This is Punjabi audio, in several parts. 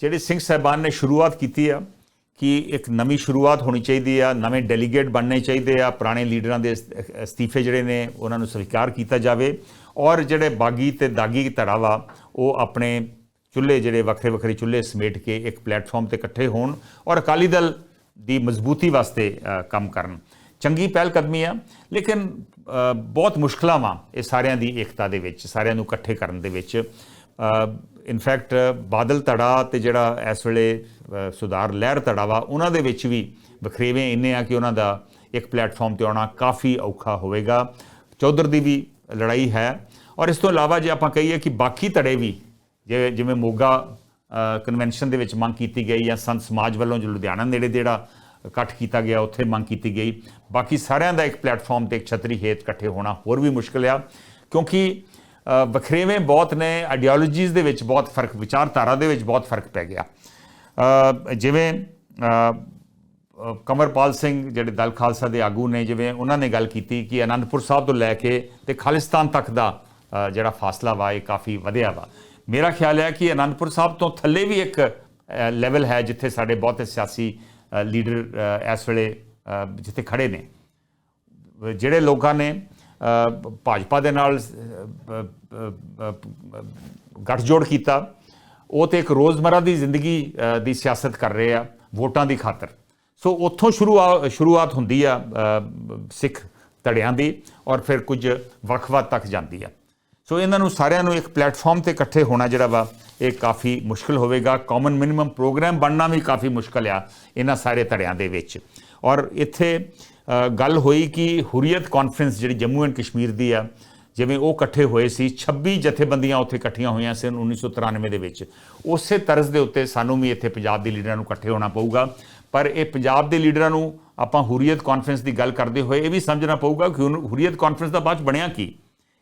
ਜਿਹੜੇ ਸਿੰਘ ਸਾਹਿਬਾਨ ਨੇ ਸ਼ੁਰੂਆਤ ਕੀਤੀ ਆ ਕਿ ਇੱਕ ਨਵੀਂ ਸ਼ੁਰੂਆਤ ਹੋਣੀ ਚਾਹੀਦੀ ਆ, ਨਵੇਂ ਡੈਲੀਗੇਟ ਬਣਨੇ ਚਾਹੀਦੇ ਆ, ਪੁਰਾਣੇ ਲੀਡਰਾਂ ਦੇ ਅਸਤੀਫੇ ਜਿਹੜੇ ਨੇ ਉਹਨਾਂ ਨੂੰ ਸਵੀਕਾਰ ਕੀਤਾ ਜਾਵੇ ਔਰ ਜਿਹੜੇ ਬਾਗੀ ਤੇ ਦਾਗੀ ਧੜਾ ਵਾ ਉਹ ਆਪਣੇ ਚੁੱਲ੍ਹੇ ਜਿਹੜੇ ਵੱਖਰੇ ਵੱਖਰੇ ਚੁੱਲ੍ਹੇ ਸਮੇਟ ਕੇ ਇੱਕ ਪਲੇਟਫਾਰਮ ਤੇ ਇਕੱਠੇ ਹੋਣ ਔਰ ਅਕਾਲੀ ਦਲ ਦੀ ਮਜ਼ਬੂਤੀ ਵਾਸਤੇ ਕੰਮ ਕਰਨ। ਚੰਗੀ ਪਹਿਲ ਕਦਮੀ ਆ, ਲੇਕਿਨ ਬਹੁਤ ਮੁਸ਼ਕਲਾਂ ਵਾ ਇਹ ਸਾਰਿਆਂ ਦੀ ਏਕਤਾ ਦੇ ਵਿੱਚ, ਸਾਰਿਆਂ ਨੂੰ ਇਕੱਠੇ ਕਰਨ ਦੇ ਵਿੱਚ। ਇਨਫੈਕਟ ਬਾਦਲ ਧੜਾ ਤੇ ਜਿਹੜਾ ਇਸ ਵੇਲੇ ਸੁਧਾਰ ਲਹਿਰ ਧੜਾ ਵਾ, ਉਹਨਾਂ ਦੇ ਵਿੱਚ ਵੀ ਵਖਰੇਵੇਂ ਇੰਨੇ ਆ ਕਿ ਉਹਨਾਂ ਦਾ ਇੱਕ ਪਲੇਟਫਾਰਮ ਤੇ ਆਉਣਾ ਕਾਫੀ ਔਖਾ ਹੋਵੇਗਾ। ਚੌਧਰ ਦੀ ਵੀ ਲੜਾਈ ਹੈ। ਔਰ ਇਸ ਤੋਂ ਇਲਾਵਾ ਜੇ ਆਪਾਂ ਕਹੀਏ ਕਿ ਬਾਕੀ ਧੜੇ ਵੀ, ਜਿਵੇਂ ਜਿਵੇਂ ਮੋਗਾ ਕਨਵੈਨਸ਼ਨ ਦੇ ਵਿੱਚ ਮੰਗ ਕੀਤੀ ਗਈ ਜਾਂ ਸੰਤ ਸਮਾਜ ਵੱਲੋਂ ਜੋ ਲੁਧਿਆਣਾ ਨੇੜੇ ਜਿਹੜਾ ਇਕੱਠ ਕੀਤਾ ਗਿਆ, ਉੱਥੇ ਮੰਗ ਕੀਤੀ ਗਈ। ਬਾਕੀ ਸਾਰਿਆਂ ਦਾ ਇੱਕ ਪਲੇਟਫਾਰਮ ਤੇ ਇੱਕ ਛਤਰੀ ਹੇਤ ਇਕੱਠੇ ਹੋਣਾ ਹੋਰ ਵੀ ਮੁਸ਼ਕਲ ਆ, ਕਿਉਂਕਿ ਵਖਰੇਵੇਂ ਬਹੁਤ ਨੇ ਆਈਡੀਓਲੋਜੀਜ਼ ਦੇ ਵਿੱਚ ਬਹੁਤ ਫ਼ਰਕ ਵਿਚਾਰਧਾਰਾ ਦੇ ਵਿੱਚ ਬਹੁਤ ਫ਼ਰਕ ਪੈ ਗਿਆ। ਜਿਵੇਂ ਅ, ਕਮਰਪਾਲ ਸਿੰਘ ਜਿਹੜੇ ਦਲ ਖਾਲਸਾ ਦੇ ਆਗੂ ਨੇ ਜਿਵੇਂ ਉਹਨਾਂ ਨੇ ਗੱਲ ਕੀਤੀ ਕਿ ਅਨੰਦਪੁਰ ਸਾਹਿਬ ਤੋਂ ਲੈ ਕੇ ਤੇ ਖਾਲਿਸਤਾਨ ਤੱਕ ਦਾ ਜਿਹੜਾ ਫਾਸਲਾ ਵਾ ਇਹ ਕਾਫੀ ਵਧਿਆ ਵਾ। ਮੇਰਾ ਖਿਆਲ ਹੈ ਕਿ ਅਨੰਦਪੁਰ ਸਾਹਿਬ ਤੋਂ ਥੱਲੇ ਵੀ ਇੱਕ ਲੈਵਲ ਹੈ ਜਿੱਥੇ ਸਾਡੇ ਬਹੁਤੇ ਸਿਆਸੀ ਲੀਡਰ ਇਸ ਵੇਲੇ ਜਿੱਥੇ ਖੜੇ ਨੇ। ਜਿਹੜੇ ਲੋਕਾਂ ਨੇ ਭਾਜਪਾ ਦੇ ਨਾਲ ਅ, ਗੱਠਜੋੜ ਕੀਤਾ। ਉਹ ਤੇ ਇੱਕ ਰੋਜ਼ਮਰਾ ਦੀ ਜ਼ਿੰਦਗੀ ਦੀ ਸਿਆਸਤ ਕਰ ਰਹੇ ਆ ਵੋਟਾਂ ਦੀ ਖਾਤਰ। ਸੋ ਉੱਥੋਂ ਸ਼ੁਰੂ ਸ਼ੁਰੂਆਤ ਹੁੰਦੀ ਆ ਸਿੱਖ ਧੜਿਆਂ ਦੀ ਔਰ ਫਿਰ ਕੁਝ ਵੱਖ-ਵੱਖ ਤੱਕ ਜਾਂਦੀ ਆ। ਸੋ ਇਹਨਾਂ ਨੂੰ ਸਾਰਿਆਂ ਨੂੰ ਇੱਕ ਪਲੇਟਫਾਰਮ ਤੇ ਇਕੱਠੇ ਹੋਣਾ ਜਿਹੜਾ ਵਾ ਇਹ ਕਾਫੀ ਮੁਸ਼ਕਲ ਹੋਵੇਗਾ। ਕਾਮਨ ਮਿਨੀਮਮ ਪ੍ਰੋਗਰਾਮ ਬਣਨਾ ਵੀ ਕਾਫੀ ਮੁਸ਼ਕਲ ਆ ਇਹਨਾਂ ਸਾਰੇ ਧੜਿਆਂ ਦੇ ਵਿੱਚ। ਔਰ ਇੱਥੇ ਗੱਲ ਹੋਈ ਕਿ ਹੁਰੀਅਤ ਕਾਨਫਰੰਸ ਜਿਹੜੀ ਜੰਮੂ ਐਂਡ ਕਸ਼ਮੀਰ ਦੀ ਆ, ਜਿਵੇਂ ਉਹ ਇਕੱਠੇ ਹੋਏ ਸੀ 26 ਜਥੇਬੰਦੀਆਂ ਉੱਥੇ ਇਕੱਠੀਆਂ ਹੋਈਆਂ ਸਨ 1993 ਦੇ ਵਿੱਚ। ਉਸੇ ਤਰਜ਼ ਦੇ ਉੱਤੇ ਸਾਨੂੰ ਵੀ ਇੱਥੇ ਪੰਜਾਬ ਦੇ ਲੀਡਰਾਂ ਨੂੰ ਇਕੱਠੇ ਹੋਣਾ ਪਊਗਾ। ਪਰ ਇਹ ਪੰਜਾਬ ਦੇ ਲੀਡਰਾਂ ਨੂੰ ਆਪਾਂ ਹੁਰੀਅਤ ਕਾਨਫਰੰਸ ਦੀ ਗੱਲ ਕਰਦੇ ਹੋਏ ਇਹ ਵੀ ਸਮਝਣਾ ਪਊਗਾ ਕਿ ਹੁਣ ਹੁਰੀਅਤ ਕਾਨਫਰੰਸ ਦਾ ਬਾਅਦ 'ਚ ਬਣਿਆ ਕੀ?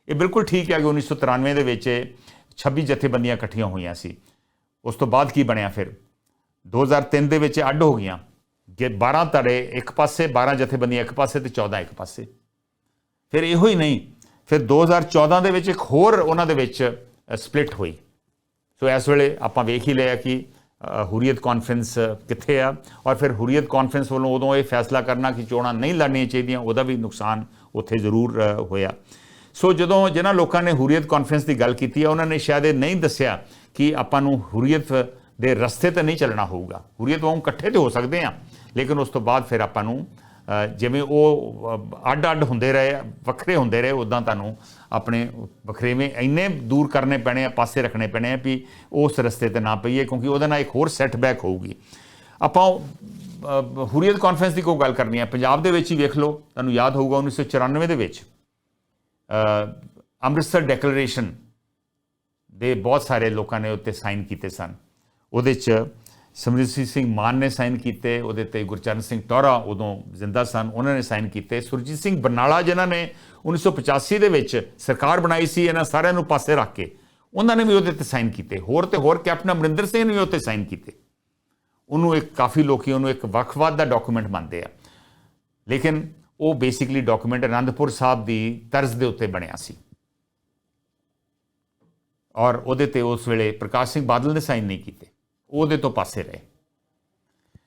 ਇਹ ਬਿਲਕੁਲ ਠੀਕ ਹੈ ਕਿ 1993 ਦੇ ਵਿੱਚ ਇਹ 26 ਜਥੇਬੰਦੀਆਂ ਇਕੱਠੀਆਂ ਹੋਈਆਂ ਸੀ। ਉਸ ਤੋਂ ਬਾਅਦ ਕੀ ਬਣਿਆ ਫਿਰ? 2003 ਦੇ ਵਿੱਚ ਅੱਡ ਹੋ ਗਈਆਂ। ਜੇ 12 ਧੜੇ ਇੱਕ ਪਾਸੇ 12 ਜਥੇਬੰਦੀਆਂ ਇੱਕ ਪਾਸੇ ਤੇ 14 ਇੱਕ ਪਾਸੇ। ਫਿਰ ਇਹੋ ਹੀ ਨਹੀਂ। ਫਿਰ 2014 ਦੇ ਵਿੱਚ ਇੱਕ ਹੋਰ ਉਹਨਾਂ ਦੇ ਵਿੱਚ ਸਪਲਿਟ ਹੋਈ। ਸੋ ਇਸ ਵੇਲੇ ਆਪਾਂ ਵੇਖ ਹੀ ਲਿਆ ਕਿ ਹੁਰੀਅਤ ਕਾਨਫਰੰਸ ਕਿੱਥੇ ਆ ਔਰ ਫਿਰ ਹੁਰੀਅਤ ਕਾਨਫਰੰਸ ਵੱਲੋਂ ਉਦੋਂ ਇਹ ਫੈਸਲਾ ਕਰਨਾ ਕਿ ਚੋਣਾਂ ਨਹੀਂ ਲੜਨੀਆਂ ਚਾਹੀਦੀਆਂ, ਉਹਦਾ ਵੀ ਨੁਕਸਾਨ ਉੱਥੇ ਜ਼ਰੂਰ ਹੋਇਆ। ਸੋ ਜਦੋਂ ਜਿਨ੍ਹਾਂ ਲੋਕਾਂ ਨੇ ਹੁਰੀਅਤ ਕਾਨਫਰੰਸ ਦੀ ਗੱਲ ਕੀਤੀ ਆ, ਉਹਨਾਂ ਨੇ ਸ਼ਾਇਦ ਇਹ ਨਹੀਂ ਦੱਸਿਆ ਕਿ ਆਪਾਂ ਨੂੰ ਹੁਰੀਅਤ ਦੇ ਰਸਤੇ ਤੇ ਨਹੀਂ ਚੱਲਣਾ ਹੋਊਗਾ। ਹੁਰੀਅਤ ਵਾਂਗ ਇਕੱਠੇ ਤੇ ਹੋ ਸਕਦੇ ਆ ਲੇਕਿਨ ਉਸ ਤੋਂ ਬਾਅਦ ਫਿਰ ਆਪਾਂ ਨੂੰ ਜਿਵੇਂ ਉਹ ਅੱਡ-ਅੱਡ ਹੁੰਦੇ ਰਹੇ ਵੱਖਰੇ ਹੁੰਦੇ ਰਹੇ ਉਦਾਂ ਤੁਹਾਨੂੰ ਆਪਣੇ ਵੱਖਰੇਵੇਂ ਇੰਨੇ ਦੂਰ ਕਰਨੇ ਪੈਣੇ ਆ ਪਾਸੇ ਰੱਖਣੇ ਪੈਣੇ ਆ ਵੀ ਉਸ ਰਸਤੇ ਤੇ ਨਾ ਪਈਏ ਕਿਉਂਕਿ ਉਹਦੇ ਨਾਲ ਇੱਕ ਹੋਰ ਸੈਟਬੈਕ ਹੋਊਗੀ। ਆਪਾਂ ਅ, ਹੁਰੀਅਤ ਕਾਨਫਰੰਸ ਦੀ ਕੋਈ ਗੱਲ ਕਰਨੀ ਹੈ ਪੰਜਾਬ ਦੇ ਵਿੱਚ ਹੀ ਵੇਖ ਲਓ ਤੁਹਾਨੂੰ ਯਾਦ ਹੋਊਗਾ 1994 ਦੇ ਵਿੱਚ ਅੰਮ੍ਰਿਤਸਰ ਡੈਕਲੇਰੇਸ਼ਨ ਦੇ ਬਹੁਤ ਸਾਰੇ ਲੋਕਾਂ ਨੇ ਉੱਤੇ ਸਾਈਨ ਕੀਤੇ ਸਨ। ਉਹਦੇ ਚ ਸਮਰਿੰਦਰ ਸਿੰਘ ਮਾਨ ਨੇ ਸਾਈਨ ਕੀਤੇ, ਉਹਦੇ ਤੇ ਗੁਰਚਰਨ ਸਿੰਘ ਟੋਰਾ ਉਦੋਂ ਜ਼ਿੰਦਾ ਸਨ, ਉਹਨਾਂ ਨੇ ਸਾਈਨ ਕੀਤੇ। ਸੁਰਜੀਤ ਸਿੰਘ ਬਰਨਾਲਾ ਜਿਨ੍ਹਾਂ ਨੇ 1985 ਦੇ ਵਿੱਚ ਸਰਕਾਰ ਬਣਾਈ ਸੀ, ਇਹਨਾਂ ਸਾਰਿਆਂ ਨੂੰ ਪਾਸੇ ਰੱਖ ਕੇ, ਉਹਨਾਂ ਨੇ ਵੀ ਉਹਦੇ ਤੇ ਸਾਈਨ ਕੀਤੇ। ਹੋਰ ਤੇ ਹੋਰ ਕੈਪਟਨ ਅਮਰਿੰਦਰ ਸਿੰਘ ਨੇ ਵੀ ਉੱਤੇ ਸਾਈਨ ਕੀਤੇ। ਉਹਨੂੰ ਇੱਕ ਕਾਫੀ ਲੋਕੀ, ਉਹਨੂੰ ਇੱਕ ਵੱਖਵਾਦ ਦਾ ਡਾਕੂਮੈਂਟ ਮੰਨਦੇ ਆ। ਲੇਕਿਨ ਉਹ ਬੇਸਿਕਲੀ ਡਾਕੂਮੈਂਟ ਅਨੰਦਪੁਰ ਸਾਹਿਬ ਦੀ ਤਰਜ਼ ਦੇ ਉੱਤੇ ਬਣਿਆ ਸੀ। ਔਰ ਉਹਦੇ ਤੇ ਉਸ ਵੇਲੇ ਪ੍ਰਕਾਸ਼ ਸਿੰਘ ਬਾਦਲ ਨੇ ਸਾਈਨ ਨਹੀਂ ਕੀਤੇ। ਉਹਦੇ ਤੋਂ ਪਾਸੇ ਰਹੇ।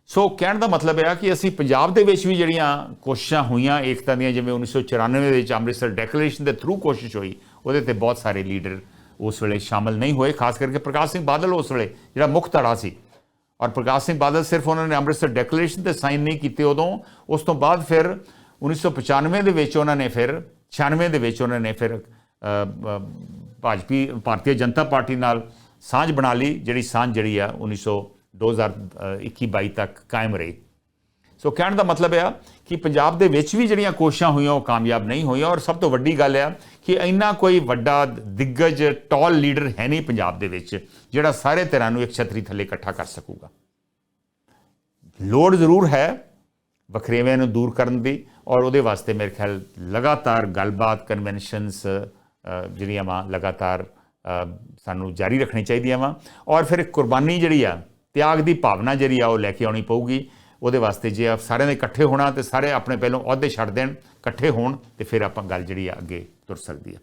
ਸੋ ਕਹਿਣ ਦਾ ਮਤਲਬ ਇਹ ਆ ਕਿ ਅਸੀਂ ਪੰਜਾਬ ਦੇ ਵਿੱਚ ਵੀ ਜਿਹੜੀਆਂ ਕੋਸ਼ਿਸ਼ਾਂ ਹੋਈਆਂ, ਏਕਤਾ ਦੀਆਂ, ਜਿਵੇਂ 1994 ਦੇ ਵਿੱਚ ਅੰਮ੍ਰਿਤਸਰ ਡੈਕਲੇਰੇਸ਼ਨ ਦੇ ਥਰੂ ਕੋਸ਼ਿਸ਼ ਹੋਈ, ਉਹਦੇ ਤੇ ਬਹੁਤ ਸਾਰੇ ਲੀਡਰ ਉਸ ਵੇਲੇ ਸ਼ਾਮਲ ਨਹੀਂ ਹੋਏ, ਖਾਸ ਕਰਕੇ ਪ੍ਰਕਾਸ਼ ਸਿੰਘ ਬਾਦਲ ਉਸ ਵੇਲੇ, ਜਿਹੜਾ ਮੁੱਖ ਧੜਾ ਸੀ। ਔਰ ਪ੍ਰਕਾਸ਼ ਸਿੰਘ ਬਾਦਲ ਸਿਰਫ ਉਹਨਾਂ ਨੇ ਅੰਮ੍ਰਿਤਸਰ ਡੈਕਲੇਰੇਸ਼ਨ ਤੇ ਸਾਈਨ ਨਹੀਂ ਕੀਤੇ ਉਦੋਂ, ਉਸ ਤੋਂ ਬਾਅਦ ਫਿਰ 1995 ਦੇ ਵਿੱਚ ਉਹਨਾਂ ਨੇ ਫਿਰ 96 ਦੇ ਵਿੱਚ ਉਹਨਾਂ ਨੇ ਫਿਰ ਭਾਜਪੀ, ਭਾਰਤੀ ਜਨਤਾ ਪਾਰਟੀ ਨਾਲ ਸਾਂਝ ਬਣਾ ਲਈ, ਜਿਹੜੀ ਸਾਂਝ ਜਿਹੜੀ ਆ 1900 2021-22 ਤੱਕ ਕਾਇਮ ਰਹੀ। ਸੋ ਕਹਿਣ ਦਾ ਮਤਲਬ ਇਹ ਆ ਕਿ ਪੰਜਾਬ ਦੇ ਵਿੱਚ ਵੀ ਜਿਹੜੀਆਂ ਕੋਸ਼ਿਸ਼ਾਂ ਹੋਈਆਂ, ਉਹ ਕਾਮਯਾਬ ਨਹੀਂ ਹੋਈਆਂ ਔਰ ਸਭ ਤੋਂ ਵੱਡੀ ਗੱਲ ਆ ਕਿ ਇੰਨਾ ਕੋਈ ਵੱਡਾ ਦਿੱਗਜ ਟਾਲ ਲੀਡਰ ਹੈ ਨਹੀਂ ਪੰਜਾਬ ਦੇ ਵਿੱਚ, ਜਿਹੜਾ ਸਾਰੇ ਧਿਰਾਂ ਨੂੰ ਇੱਕ ਛਤਰੀ ਥੱਲੇ ਇਕੱਠਾ ਕਰ ਸਕੂਗਾ। ਲੋੜ ਜ਼ਰੂਰ ਹੈ ਵਖਰੇਵਿਆਂ ਨੂੰ ਦੂਰ ਕਰਨ ਦੀ ਔਰ ਉਹਦੇ ਵਾਸਤੇ ਮੇਰੇ ਖਿਆਲ ਲਗਾਤਾਰ ਗੱਲਬਾਤ ਕਨਵੈਨਸ਼ਨਸ ਜਿਹੜੀਆਂ ਵਾ ਲਗਾਤਾਰ ਸਾਨੂੰ ਜਾਰੀ ਰੱਖਣੀ ਚਾਹੀਦੀਆਂ ਵਾ। ਔਰ ਫਿਰ ਕੁਰਬਾਨੀ ਜਿਹੜੀ ਆ, ਤਿਆਗ ਦੀ ਭਾਵਨਾ ਜਿਹੜੀ ਆ, ਉਹ ਲੈ ਕੇ ਆਉਣੀ ਪਊਗੀ। ਉਹਦੇ ਵਾਸਤੇ ਜੇ ਆਪ ਸਾਰਿਆਂ ਦੇ ਇਕੱਠੇ ਹੋਣਾ ਤੇ ਸਾਰੇ ਆਪਣੇ ਪਹਿਲੋਂ ਅਹੁਦੇ ਛੱਡ ਦੇਣ, ਇਕੱਠੇ ਹੋਣ ਤੇ ਫਿਰ ਆਪਾਂ ਗੱਲ ਜਿਹੜੀ ਆ ਅੱਗੇ ਤੁਰ ਸਕਦੀ ਆ।